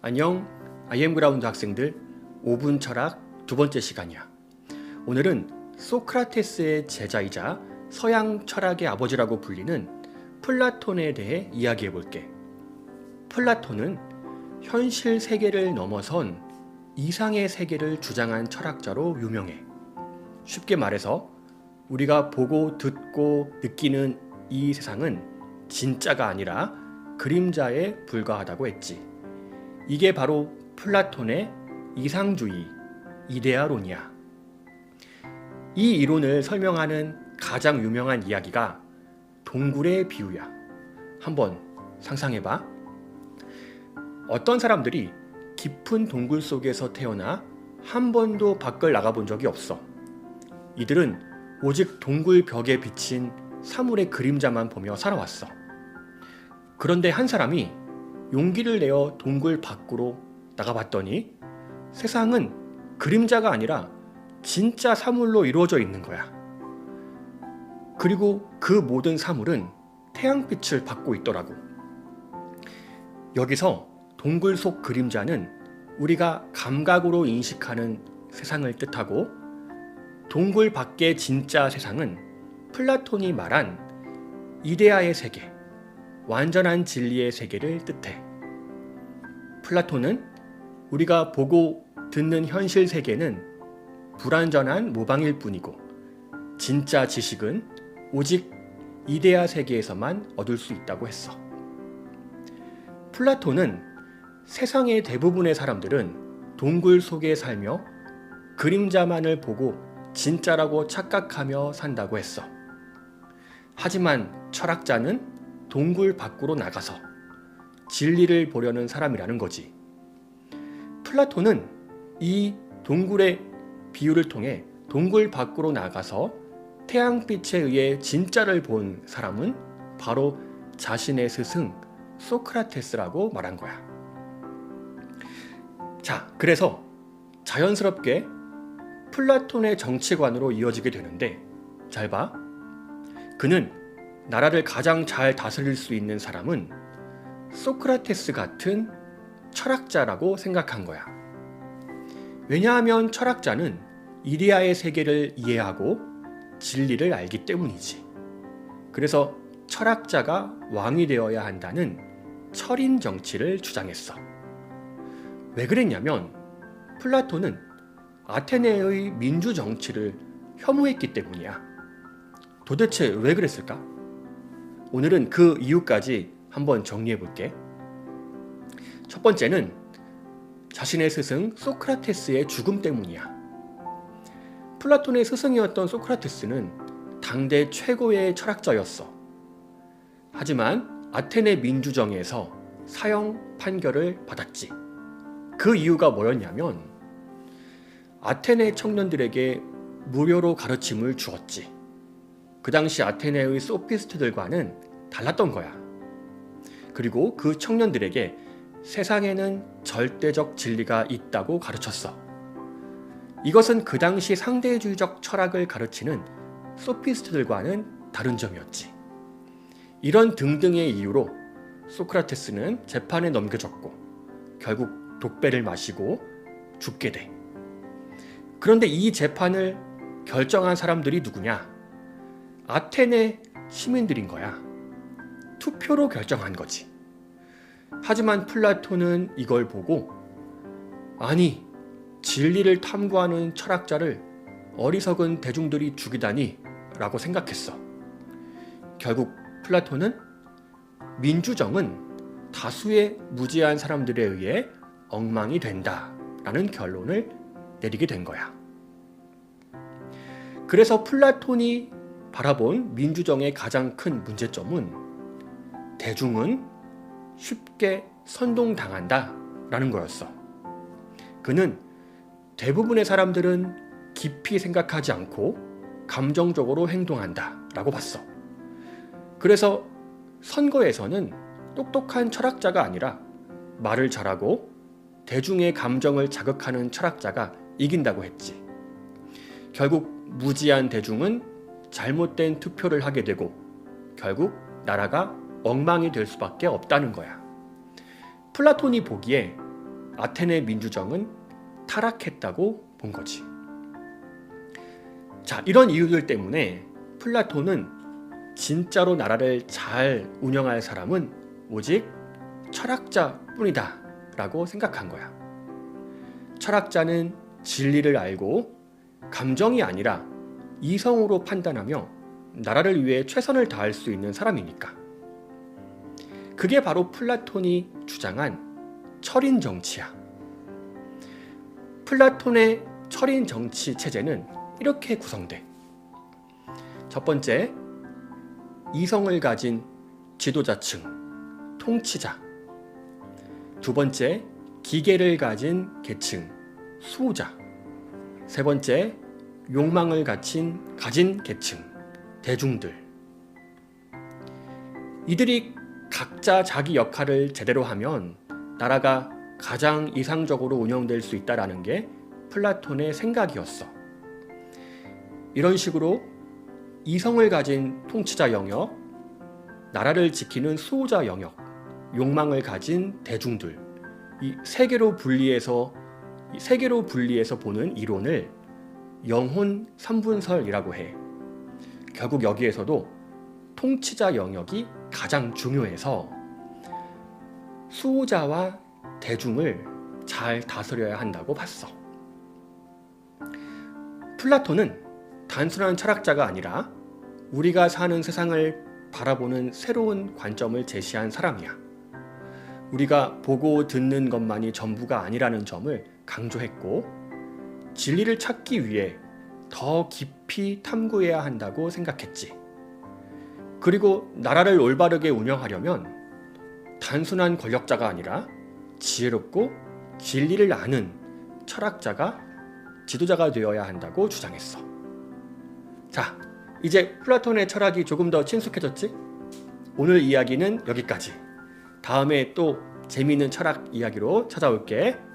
안녕, 아이엠 그라운드 학생들 5분 철학 두 번째 시간이야. 오늘은 소크라테스의 제자이자 서양 철학의 아버지라고 불리는 플라톤에 대해 이야기해 볼게. 플라톤은 현실 세계를 넘어선 이상의 세계를 주장한 철학자로 유명해. 쉽게 말해서 우리가 보고 듣고 느끼는 이 세상은 진짜가 아니라 그림자에 불과하다고 했지. 이게 바로 플라톤의 이상주의, 이데아론이야. 이 이론을 설명하는 가장 유명한 이야기가 동굴의 비유야. 한번 상상해봐. 어떤 사람들이 깊은 동굴 속에서 태어나 한 번도 밖을 나가본 적이 없어. 이들은 오직 동굴 벽에 비친 사물의 그림자만 보며 살아왔어. 그런데 한 사람이 용기를 내어 동굴 밖으로 나가봤더니 세상은 그림자가 아니라 진짜 사물로 이루어져 있는 거야. 그리고 그 모든 사물은 태양빛을 받고 있더라고. 여기서 동굴 속 그림자는 우리가 감각으로 인식하는 세상을 뜻하고 동굴 밖의 진짜 세상은 플라톤이 말한 이데아의 세계, 완전한 진리의 세계를 뜻해. 플라톤은 우리가 보고 듣는 현실 세계는 불완전한 모방일 뿐이고 진짜 지식은 오직 이데아 세계에서만 얻을 수 있다고 했어. 플라톤은 세상의 대부분의 사람들은 동굴 속에 살며 그림자만을 보고 진짜라고 착각하며 산다고 했어. 하지만 철학자는 동굴 밖으로 나가서 진리를 보려는 사람이라는 거지. 플라톤은 이 동굴의 비유를 통해 동굴 밖으로 나가서 태양빛에 의해 진짜를 본 사람은 바로 자신의 스승 소크라테스라고 말한 거야. 자, 그래서 자연스럽게 플라톤의 정치관으로 이어지게 되는데 잘 봐. 그는 나라를 가장 잘 다스릴 수 있는 사람은 소크라테스 같은 철학자라고 생각한 거야. 왜냐하면 철학자는 이데아의 세계를 이해하고 진리를 알기 때문이지. 그래서 철학자가 왕이 되어야 한다는 철인 정치를 주장했어. 왜 그랬냐면 플라톤은 아테네의 민주 정치를 혐오했기 때문이야. 도대체 왜 그랬을까? 오늘은 그 이유까지 한번 정리해 볼게. 첫 번째는 자신의 스승 소크라테스의 죽음 때문이야. 플라톤의 스승이었던 소크라테스는 당대 최고의 철학자였어. 하지만 아테네 민주정에서 사형 판결을 받았지. 그 이유가 뭐였냐면 아테네 청년들에게 무료로 가르침을 주었지. 그 당시 아테네의 소피스트들과는 달랐던 거야. 그리고 그 청년들에게 세상에는 절대적 진리가 있다고 가르쳤어. 이것은 그 당시 상대주의적 철학을 가르치는 소피스트들과는 다른 점이었지. 이런 등등의 이유로 소크라테스는 재판에 넘겨졌고 결국 독배를 마시고 죽게 돼. 그런데 이 재판을 결정한 사람들이 누구냐? 아테네 시민들인 거야. 투표로 결정한 거지. 하지만 플라톤은 이걸 보고 아니 진리를 탐구하는 철학자를 어리석은 대중들이 죽이다니 라고 생각했어. 결국 플라톤은 민주정은 다수의 무지한 사람들에 의해 엉망이 된다 라는 결론을 내리게 된 거야. 그래서 플라톤이 바라본 민주정의 가장 큰 문제점은 대중은 쉽게 선동당한다 라는 거였어. 그는 대부분의 사람들은 깊이 생각하지 않고 감정적으로 행동한다 라고 봤어. 그래서 선거에서는 똑똑한 철학자가 아니라 말을 잘하고 대중의 감정을 자극하는 철학자가 이긴다고 했지. 결국 무지한 대중은 잘못된 투표를 하게 되고 결국 나라가 엉망이 될 수밖에 없다는 거야. 플라톤이 보기에 아테네 민주정은 타락했다고 본 거지. 자, 이런 이유들 때문에 플라톤은 진짜로 나라를 잘 운영할 사람은 오직 철학자뿐이다 라고 생각한 거야. 철학자는 진리를 알고 감정이 아니라 이성으로 판단하며 나라를 위해 최선을 다할 수 있는 사람이니까. 그게 바로 플라톤이 주장한 철인 정치야. 플라톤의 철인 정치 체제는 이렇게 구성돼. 첫 번째, 이성을 가진 지도자층, 통치자. 두 번째, 기계를 가진 계층, 수호자. 세 번째, 욕망을 가진, 가진 계층, 대중들. 이들이 각자 자기 역할을 제대로 하면 나라가 가장 이상적으로 운영될 수 있다라는 게 플라톤의 생각이었어. 이런 식으로 이성을 가진 통치자 영역, 나라를 지키는 수호자 영역, 욕망을 가진 대중들, 이 세 개로 분리해서 이 세 개로 분리해서 보는 이론을 영혼 삼분설이라고 해. 결국 여기에서도 통치자 영역이 가장 중요해서 수호자와 대중을 잘 다스려야 한다고 봤어. 플라톤은 단순한 철학자가 아니라 우리가 사는 세상을 바라보는 새로운 관점을 제시한 사람이야. 우리가 보고 듣는 것만이 전부가 아니라는 점을 강조했고, 진리를 찾기 위해 더 깊이 탐구해야 한다고 생각했지. 그리고 나라를 올바르게 운영하려면 단순한 권력자가 아니라 지혜롭고 진리를 아는 철학자가 지도자가 되어야 한다고 주장했어. 자, 이제 플라톤의 철학이 조금 더 친숙해졌지? 오늘 이야기는 여기까지. 다음에 또 재미있는 철학 이야기로 찾아올게.